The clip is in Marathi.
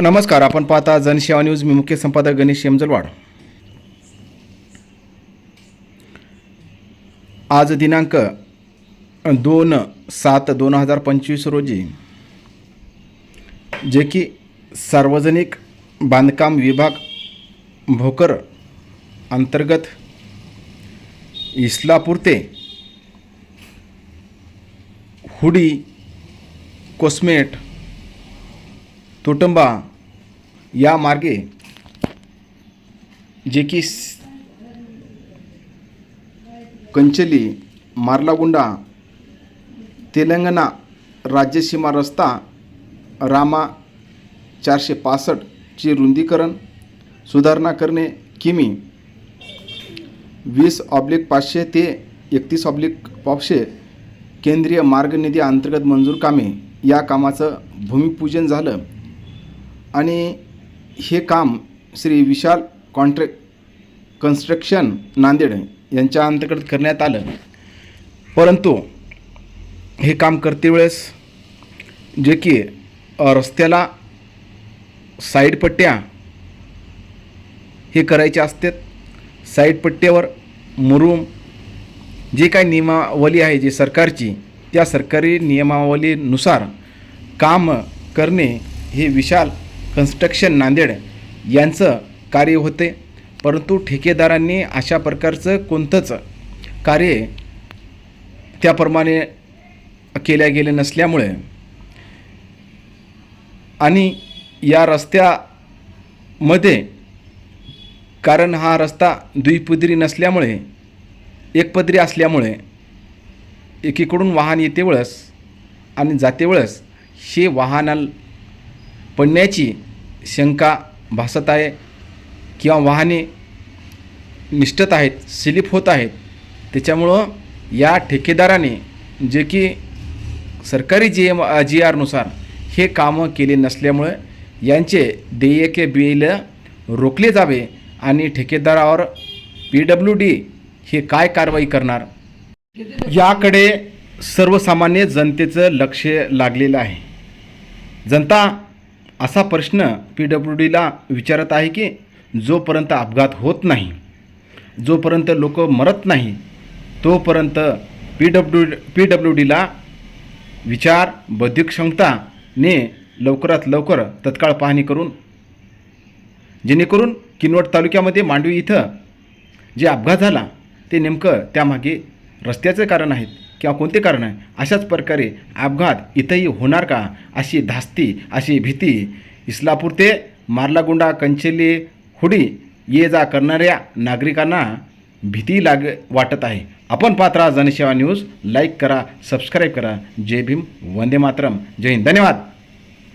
नमस्कार आपण पाहता जनसेवा न्यूज. मी मुख्य संपादक गणेश यमजलवाड आज दिनांक दोन सात दोन हजार पंचवीस रोजी जे की सार्वजनिक बांधकाम विभाग भोकर अंतर्गत इस्लापूर ते हुडी कोस्मेट तोटंबा या मार्गे जे की कंचली मार्लागुंडा तेलंगणा राज्यसीमा रस्ता रामा चारशे पासष्टची रुंदीकरण सुधारणा करणे किमी वीस ऑब्लिक पाचशे ते एकतीस ऑब्लिक पाचशे केंद्रीय मार्ग निधी अंतर्गत मंजूर कामे या कामाचं भूमिपूजन झालं. आणि हे काम श्री विशाल कॉन्ट्रॅक्ट कन्स्ट्रक्शन नांदेड यांच्या अंतर्गत करण्यात आलं. परंतु हे काम करते वेळेस जे की रस्त्याला साईड पट्ट्या हे करायचे असतात. साईड पट्ट्यावर मुरूम जे काही नियमावली आहे जी सरकारची त्या सरकारी नियमावलीनुसार काम करणे हे विशाल कन्स्ट्रक्शन नांदेड यांचं कार्य होते. परंतु ठेकेदारांनी अशा प्रकारचं कोणतंच कार्य त्याप्रमाणे केल्या गेले नसल्यामुळे आणि या रस्त्यामध्ये कारण हा रस्ता द्विपदरी नसल्यामुळे एकपदरी असल्यामुळे एकीकडून वाहन येते वेळेस आणि जाते वेळेस हे वाहनाला पडण्याची शंका भासत आहे किंवा वाहने निष्ठत आहेत स्लिप होत आहेत त्याच्यामुळं या ठेकेदाराने जे की सरकारी जी एम जी आरनुसार हे कामं केले नसल्यामुळे यांचे देयके बिल रोखले जावे आणि ठेकेदारावर पी डब्ल्यू डी हे काय कारवाई करणार? याकडे सर्वसामान्य जनतेचं लक्ष लागलेलं आहे. जनता असा प्रश्न पी डब्ल्यू डीला विचारत आहे की जोपर्यंत अपघात होत नाही जोपर्यंत लोक मरत नाही तोपर्यंत पी डब्ल्यू पी डब्ल्यू डीला विचार बौद्धिक क्षमताने लवकरात लवकर तत्काळ पाहणी करून जेणेकरून किनवट तालुक्यामध्ये मांडवी इथं जे अपघात झाला ते नेमकं त्यामागे रस्त्याचं कारण आहेत. किंवा कोणते कारण आहे? अशाच प्रकारे अपघात इथंही होणार का? अशी धास्ती अशी भीती. इस्लापूर ते मार्लागुंडा कंचेली हुडी ये जा करणाऱ्या नागरिकांना भीती लाग वाटत आहे. आपण पात्रा जनसेवा न्यूज. लाईक करा सबस्क्राईब करा. जय भीम वंदे मातरम. जय हिंद. धन्यवाद.